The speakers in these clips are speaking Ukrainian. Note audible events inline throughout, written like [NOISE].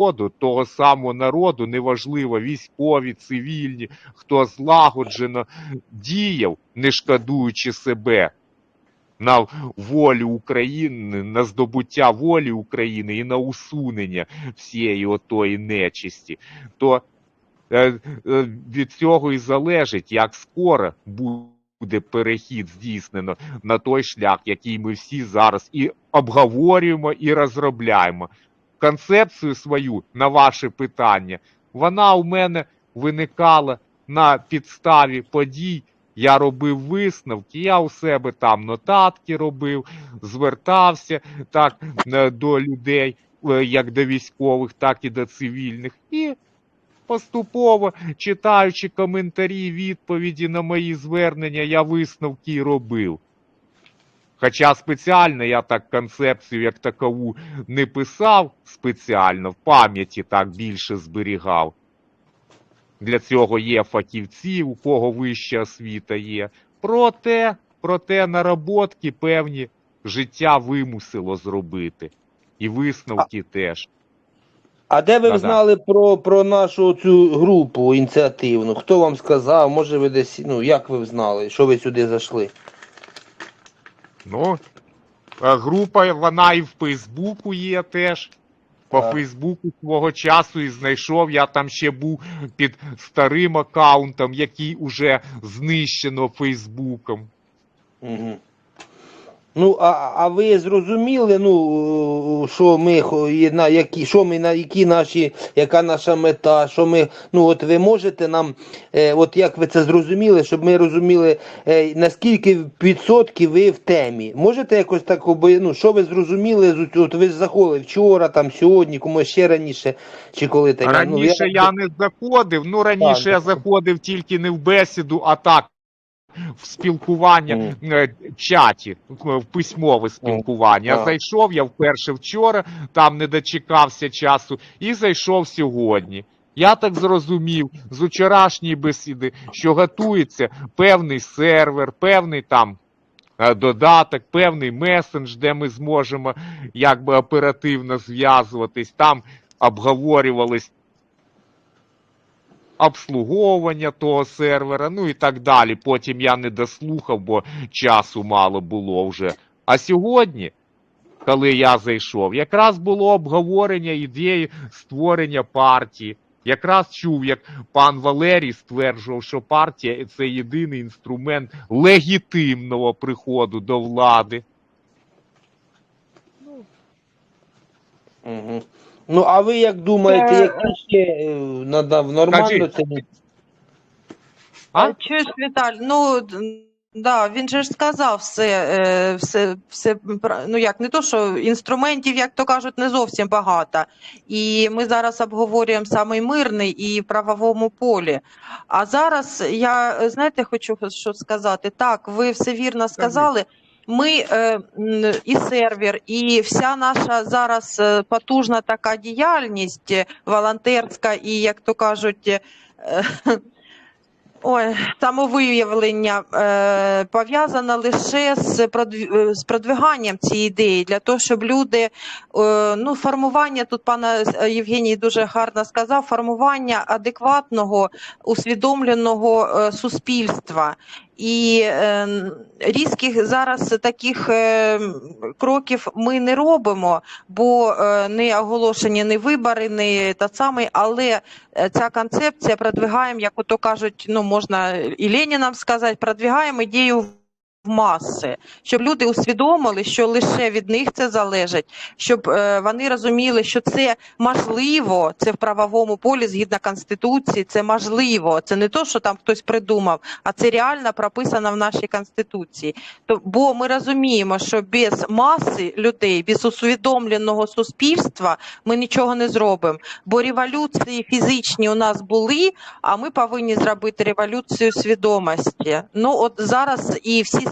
народу, того самого народу, неважливо, військові, цивільні, хто злагоджено діяв, не шкодуючи себе на волю України, на здобуття волі України і на усунення всієї отої нечисті, то е, е, від цього і залежить, як скоро буде перехід здійснено на той шлях, який ми всі зараз і обговорюємо, і розробляємо. Концепцію свою на ваше питання, вона у мене виникала на підставі подій. Я робив висновки, я у себе там нотатки робив, звертався так е, до людей, е, як до військових, так і до цивільних. І поступово, читаючи коментарі, відповіді на мої звернення, я висновки робив. Хоча спеціально я так концепцію як такову не писав спеціально, в пам'яті так більше зберігав. Для цього є фахівці, у кого вища освіта є. Проте, проте наработки певні життя вимусило зробити. І висновки теж. А де ви Да-да. знали про, про нашу цю групу ініціативну? Хто вам сказав? Може ви десь, ну як ви знали, що ви сюди зайшли? Ну, е, група, вона і в Фейсбуку є теж. По Так. Фейсбуку свого часу і знайшов. Я там ще був під старим аккаунтом, який уже знищено Фейсбуком. Угу. Ну, а, а ви зрозуміли, ну, що ми на які, що ми на які наші, яка наша мета, що ми, ну от ви можете нам, е, от як ви це зрозуміли, щоб ми розуміли, е, наскільки відсотків ви в темі. Можете якось так, ну, що ви зрозуміли, от ви ж заходили вчора, там, сьогодні, комусь ще раніше, чи коли там. Раніше ну, я не заходив. Ну раніше Так. я заходив тільки не в бесіду, а так. В спілкування Мгм. е, чаті, в письмове спілкування. Я зайшов, я вперше вчора, там не дочекався часу, і зайшов сьогодні. Я так зрозумів з вчорашньої бесіди, що готується певний сервер, певний там е, додаток, певний месендж, де ми зможемо якби оперативно зв'язуватись. Там обговорювались обслуговування того сервера, ну і так далі. Потім я не дослухав, бо часу мало було вже. А сьогодні, коли я зайшов, якраз було обговорення ідеї створення партії. Якраз чув, як пан Валерій стверджував, що партія це єдиний інструмент легітимного приходу до влади. Угу. Ну, а ви як думаєте, Е, які ще е, надав нормально Кажіть. це? А? Е, Чуєш, Віталь, ну д- да, він же ж сказав все, е, все, все пра- ну як не то, що інструментів, як то кажуть, не зовсім багато. І ми зараз обговорюємо саме мирний і в правовому полі. А зараз я е, знаєте, хочу що сказати. Так, ви все вірно сказали. Ми е, і сервер, і вся наша зараз е, потужна така діяльність е, волонтерська, і як то кажуть. [LAUGHS] Ой, самовиявлення е, пов'язано лише з, продв- з продвиганням цієї ідеї для того, щоб люди, е, ну, формування тут пана Євгеній дуже гарно сказав, формування адекватного, усвідомленого е, суспільства. І е, різких зараз таких е, кроків ми не робимо, бо е, не оголошені не вибори, не та саме, але ця концепція продвигаємо, як ото кажуть, ну можна і Ленінам сказати, продвигаємо ідею маси, щоб люди усвідомили, що лише від них це залежить, щоб е, вони розуміли, що це можливо, це в правовому полі згідно конституції, це можливо. Це не то, що там хтось придумав, а це реально прописано в нашій конституції. То бо ми розуміємо, що без маси людей, без усвідомленого суспільства ми нічого не зробимо. Бо революції фізичні у нас були, а ми повинні зробити революцію свідомості. Ну от зараз і всі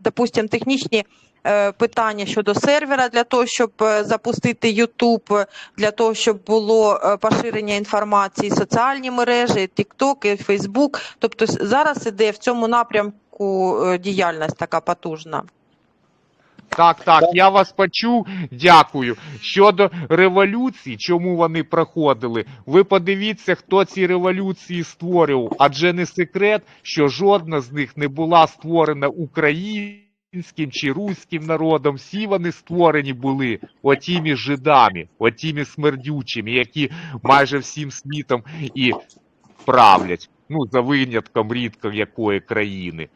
допустим, технічні. е, Питання щодо сервера для того, щоб е, запустити YouTube, для того, щоб було е, поширення інформації, соціальні мережі, TikTok, Facebook. Тобто зараз іде в цьому напрямку е, діяльність така потужна. Так, так, я вас почув, дякую. Щодо революції, чому вони проходили, ви подивіться, хто ці революції створював. Адже не секрет, що жодна з них не була створена українським чи руським народом. Всі вони створені були отіми жидами, отіми смердючими, які майже всім світом і правлять. Ну, за винятком рідко якої країни.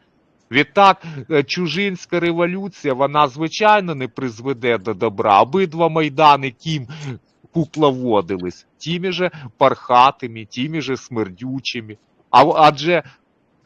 Відтак, е, чужинська революція, вона звичайно не призведе до добра. Обидва майдани ким кукловодились, тими же пархатими, тими же смердючими. А, адже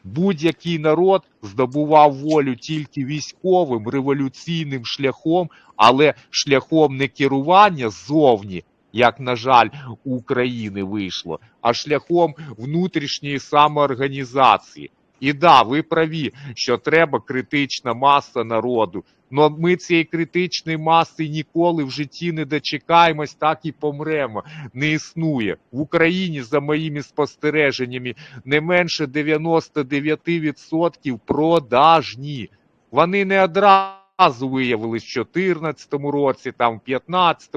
будь-який народ здобував волю тільки військовим революційним шляхом, але шляхом не керування ззовні, як, на жаль, у України вийшло, а шляхом внутрішньої самоорганізації. І да, ви праві, що треба критична маса народу. Но ми цієї критичної маси ніколи в житті не дочекаємось, так і помремо. Не існує в Україні, за моїми спостереженнями, не менше 99% продажні. Вони не одразу виявились в 2014 році, там в 2015,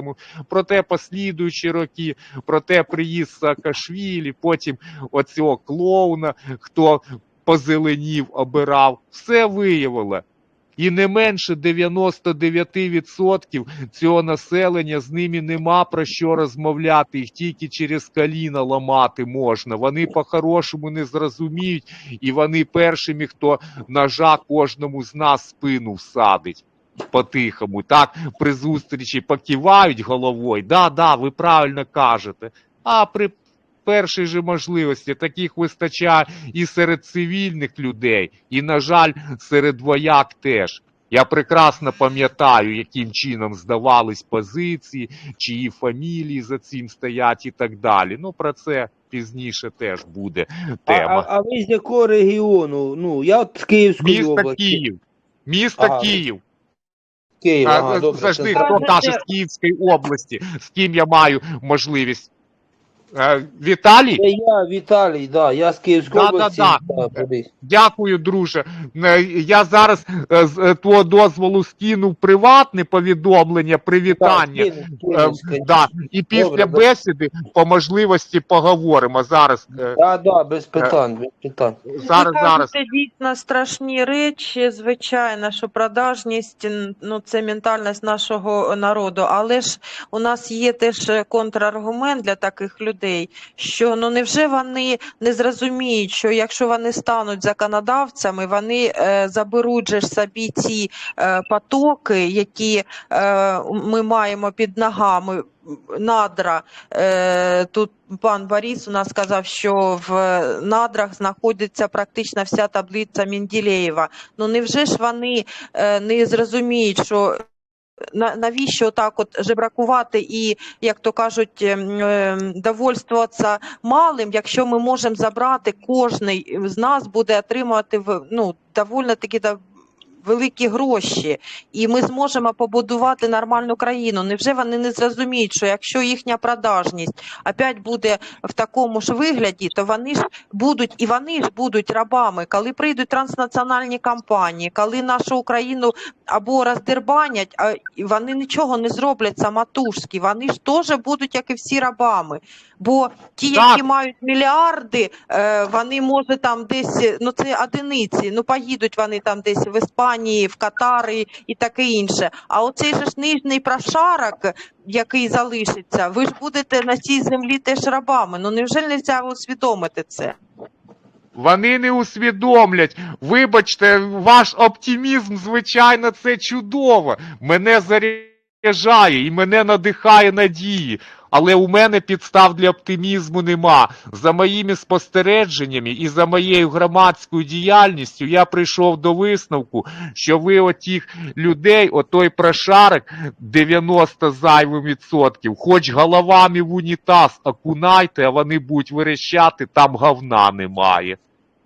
проте послідуючі роки, проте приїзд Саакашвілі, потім оцього клоуна, хто позеленів, обирав, все виявило. І не менше 99% цього населення з ними нема про що розмовляти, їх тільки через коліна ламати можна. Вони по-хорошому не зрозуміють, і вони першими, хто ножа кожному з нас спину всадить. По-тихому, так при зустрічі покивають головою. Да, да, ви правильно кажете. А при першій же можливості таких вистачає і серед цивільних людей, і, на жаль, серед вояк теж. Я прекрасно пам'ятаю, яким чином здавались позиції, чиї фамілії за цим стоять і так далі. Ну, про це пізніше теж буде тема. а, а ви з якого регіону? Ну, я от з Київської Місто області. Київ. Місто Ага, Київ. Київ, А, ага, добре. завжди хто каже з Київської області, з ким я маю можливість. Е, Віталій? Це я, Віталій, да, я з Київської Да, да, області. да. да. Дякую, друже. Е, Я зараз е, з твого дозволу скинув приватне повідомлення, привітання. Кинь, Е. Да. І після Добре, бесіди по можливості поговоримо. Зараз, Да, да, без питань, без питань. зараз, зараз. кажете дійсно страшні речі. Звичайно, що продажність ну це ментальність нашого народу. Але ж у нас є теж контраргумент для таких людей, що ну невже вони не зрозуміють, що якщо вони стануть законодавцями, вони е, заберуть же собі ці е, потоки, які е, ми маємо під ногами. Надра Е, Тут пан Борис у нас сказав, що в надрах знаходиться практично вся таблиця Менділеєва. Ну невже ж вони е, не зрозуміють, що навіщо так от жебракувати і, як то кажуть, ем, ем, довольствуватися малим, якщо ми можемо забрати, кожний з нас буде отримувати ну, доволі таки великі гроші, і ми зможемо побудувати нормальну країну. Невже вони не зрозуміють, що якщо їхня продажність опять буде в такому ж вигляді, то вони ж будуть і вони ж будуть рабами, коли прийдуть транснаціональні компанії, коли нашу Україну або роздербанять, а вони нічого не зроблять самотужки. Вони ж теж будуть, як і всі рабами. Бо ті, Так. які мають мільярди, е, вони може там десь, ну це одиниці, ну поїдуть вони там десь в Іспанії, в Катари і таке інше. А оцей же ж нижній прошарок, який залишиться, ви ж будете на цій землі теж рабами. Ну невже не можна усвідомити це? Вони не усвідомлять. Вибачте, ваш оптимізм, звичайно, це чудово. Мене заряджає і мене надихає надії. Але у мене підстав для оптимізму нема. За моїми спостереженнями і за моєю громадською діяльністю я прийшов до висновку, що ви отих людей, отой прошарок 90 зайвим відсотків, хоч головами в унітаз окунайте, а вони будуть верещати, там говна немає.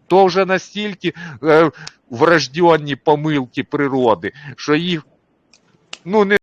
То вже настільки е, врожденні помилки природи, що їх ну не